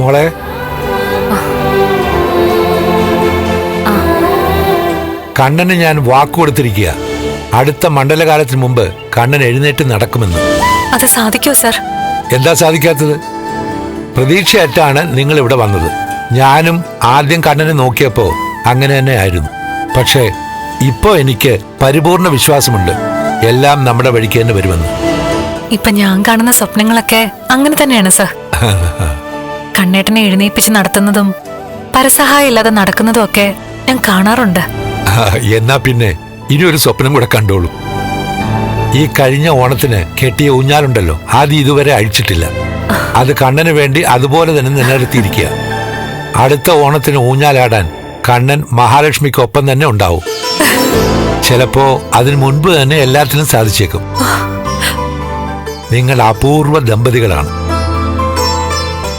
മോളെ. കണ്ണന് ഞാൻ വാക്ക് കൊടുത്തിരിക്കുക. അടുത്ത മണ്ഡലകാലത്തിന് മുമ്പ് കണ്ണൻ എഴുന്നേറ്റ് നടക്കുമെന്ന്. അത് സാധിക്കോ സർ? എന്താ സാധിക്കാത്തത്? പ്രതീക്ഷയറ്റാണ് നിങ്ങൾ ഇവിടെ വന്നത്. ഞാനും ആദ്യം കണ്ണനെ നോക്കിയപ്പോ അങ്ങനെ തന്നെ ആയിരുന്നു. പക്ഷേ ഇപ്പോ എനിക്ക് പരിപൂർണ വിശ്വാസമുണ്ട്. എല്ലാം നമ്മുടെ വഴിക്ക് തന്നെ വരുമെന്ന്. ഇപ്പൊ ഞാൻ കാണുന്ന സ്വപ്നങ്ങളൊക്കെ അങ്ങനെ തന്നെയാണ് സർ. കണ്ണേട്ടനെ എഴുന്നേപ്പിച്ച് നടത്തുന്നതും പരസഹായം ഇല്ലാതെ നടക്കുന്നതും ഒക്കെ ഞാൻ കാണാറുണ്ട്. എന്നാ പിന്നെ ഇനി ഒരു സ്വപ്നം കൂടെ കണ്ടോളൂ. ഈ കഴിഞ്ഞ ഓണത്തിന് കെട്ടിയ ഊഞ്ഞാലുണ്ടല്ലോ ആദ്യം ഇതുവരെ അഴിച്ചിട്ടില്ല. അത് കണ്ണന് വേണ്ടി അതുപോലെ തന്നെ നിലനിർത്തിയിരിക്കുക. അടുത്ത ഓണത്തിന് ഊഞ്ഞാലാടാൻ കണ്ണൻ മഹാലക്ഷ്മിക്കൊപ്പം തന്നെ ഉണ്ടാവും. ചിലപ്പോ അതിന് മുൻപ് തന്നെ എല്ലാത്തിനും സാധിച്ചേക്കും. നിങ്ങൾ അപൂർവ ദമ്പതികളാണ്.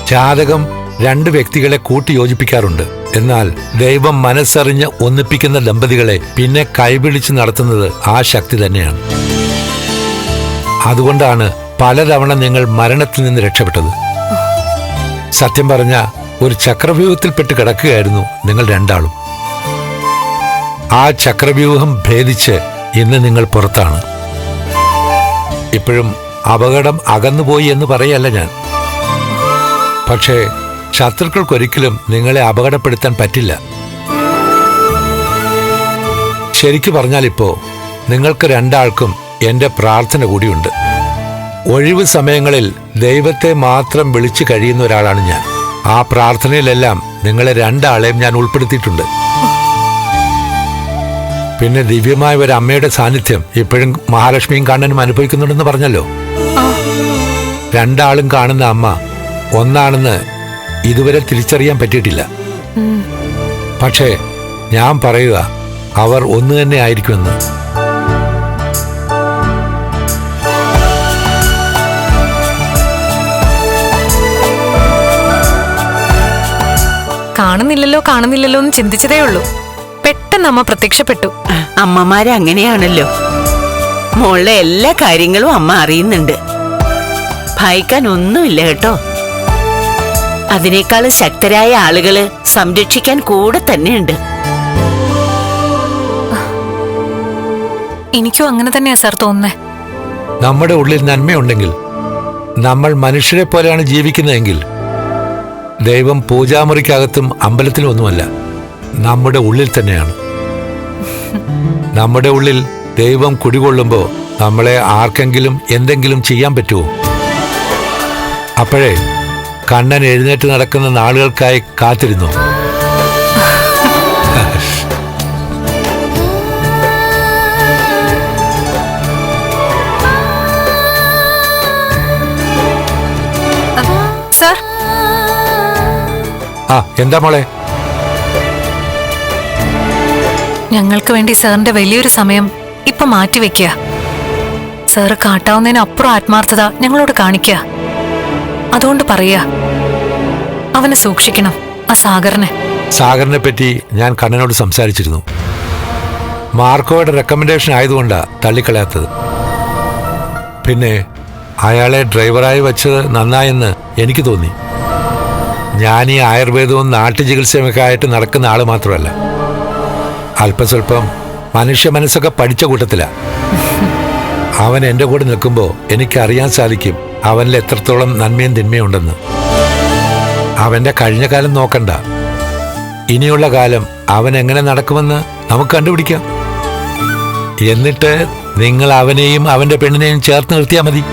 ജാതകം രണ്ട് വ്യക്തികളെ കൂട്ടിയോജിപ്പിക്കാറുണ്ട്. എന്നാൽ ദൈവം മനസ്സറിഞ്ഞ് ഒന്നിപ്പിക്കുന്ന ദമ്പതികളെ പിന്നെ കൈപിടിച്ച് നടത്തുന്നത് ആ ശക്തി തന്നെയാണ്. അതുകൊണ്ടാണ് പലതവണ നിങ്ങൾ മരണത്തിൽ നിന്ന് രക്ഷപ്പെട്ടത്. സത്യം പറഞ്ഞ ഒരു ചക്രവ്യൂഹത്തിൽപ്പെട്ട് കിടക്കുകയായിരുന്നു നിങ്ങൾ രണ്ടാളും. ആ ചക്രവ്യൂഹം ഭേദിച്ച് ഇന്ന് നിങ്ങൾ പുറത്താണ്. ഇപ്പോഴും അപകടം അകന്നുപോയി എന്ന് പറയല്ല ഞാൻ. പക്ഷേ ശത്രുക്കൾക്കൊരിക്കലും നിങ്ങളെ അപകടപ്പെടുത്താൻ പറ്റില്ല. ശരിക്കു പറഞ്ഞാൽ ഇപ്പോ നിങ്ങൾക്ക് രണ്ടാൾക്കും എന്റെ പ്രാർത്ഥന കൂടിയുണ്ട്. ഒഴിവ് സമയങ്ങളിൽ ദൈവത്തെ മാത്രം വിളിച്ചു കഴിയുന്ന ഒരാളാണ് ഞാൻ. ആ പ്രാർത്ഥനയിലെല്ലാം നിങ്ങളെ രണ്ടാളെയും ഞാൻ ഉൾപ്പെടുത്തിയിട്ടുണ്ട്. പിന്നെ ദിവ്യമായ ഒരു അമ്മയുടെ സാന്നിധ്യം ഇപ്പോഴും മഹാലക്ഷ്മിയും കണ്ണനും അനുഭവിക്കുന്നുണ്ടെന്ന് പറഞ്ഞല്ലോ. രണ്ടാളും കാണുന്ന അമ്മ ഒന്നാണെന്ന് ഇതുവരെ തിരിച്ചറിയാൻ പറ്റിയിട്ടില്ല. പക്ഷേ ഞാൻ പറയുക അവർ ഒന്ന് തന്നെ ആയിരിക്കുമെന്ന്. കാണുന്നില്ലല്ലോ കാണുന്നില്ലല്ലോ എന്ന് ചിന്തിച്ചതേ ഉള്ളൂ. പെട്ടെന്ന് അമ്മ പ്രത്യക്ഷപ്പെട്ടു. അമ്മമാര് അങ്ങനെയാണല്ലോ. മോളുടെ എല്ലാ കാര്യങ്ങളും അമ്മ അറിയുന്നുണ്ട്. ഭയക്കാൻ ഒന്നുമില്ല കേട്ടോ. അതിനേക്കാൾ ശക്തരായ ആളുകൾ സംരക്ഷിക്കാൻ കൂടെ തന്നെയുണ്ട്. എനിക്കും അങ്ങനെ തന്നെയാ സാർ തോന്നുന്നേ. നമ്മുടെ ഉള്ളിൽ നന്മയുണ്ടെങ്കിൽ നമ്മൾ മനുഷ്യരെ പോലെയാണ് ജീവിക്കുന്നതെങ്കിൽ ദൈവം പൂജാമുറിക്കകത്തും അമ്പലത്തിലും ഒന്നുമല്ല നമ്മുടെ ഉള്ളിൽ തന്നെയാണ്. നമ്മുടെ ഉള്ളിൽ ദൈവം കുടികൊള്ളുമ്പോൾ നമ്മളെ ആർക്കെങ്കിലും എന്തെങ്കിലും ചെയ്യാൻ പറ്റുമോ? അപ്പോഴേ കണ്ണൻ എഴുന്നേറ്റ് നടക്കുന്ന നാളുകൾക്കായി കാത്തിരുന്നു. ആ എന്താ മോളെ? ഞങ്ങൾക്ക് വേണ്ടി സാറിന്റെ വലിയൊരു സമയം ഇപ്പൊ മാറ്റിവെക്കുക. സാറ് കാട്ടാവുന്നതിന് അപ്പുറം ആത്മാർത്ഥത ഞങ്ങളോട് കാണിക്കുക. അതുകൊണ്ട് പറയാ അവനെ സൂക്ഷിക്കണം. ആ സാഗറിനെ. സാഗറിനെ പറ്റി ഞാൻ കണ്ണനോട് സംസാരിച്ചിരുന്നു. മാർക്കോയുടെ റെക്കമെൻഡേഷൻ ആയതുകൊണ്ടാ തള്ളിക്കളയാത്തത്. പിന്നെ അയാളെ ഡ്രൈവറായി വെച്ചത് നന്നായെന്ന് എനിക്ക് തോന്നി. ഞാൻ ഈ ആയുർവേദവും നാട്ടുചികിത്സയുമൊക്കെ ആയിട്ട് നടക്കുന്ന ആൾ മാത്രമല്ല. അല്പസ്വല്പം മനുഷ്യ മനസ്സൊക്കെ പഠിച്ച കൂട്ടത്തില. അവൻ എന്റെ കൂടെ നിൽക്കുമ്പോൾ എനിക്കറിയാൻ സാധിക്കും അവനിൽ എത്രത്തോളം നന്മയും തിന്മയും ഉണ്ടെന്ന്. അവന്റെ കഴിഞ്ഞ കാലം നോക്കണ്ട. ഇനിയുള്ള കാലം അവൻ എങ്ങനെ നടക്കുമെന്ന് നമുക്ക് കണ്ടുപിടിക്കാം. എന്നിട്ട് നിങ്ങൾ അവനെയും അവന്റെ പെണ്ണിനെയും ചേർത്ത് നിർത്തിയാൽ മതി.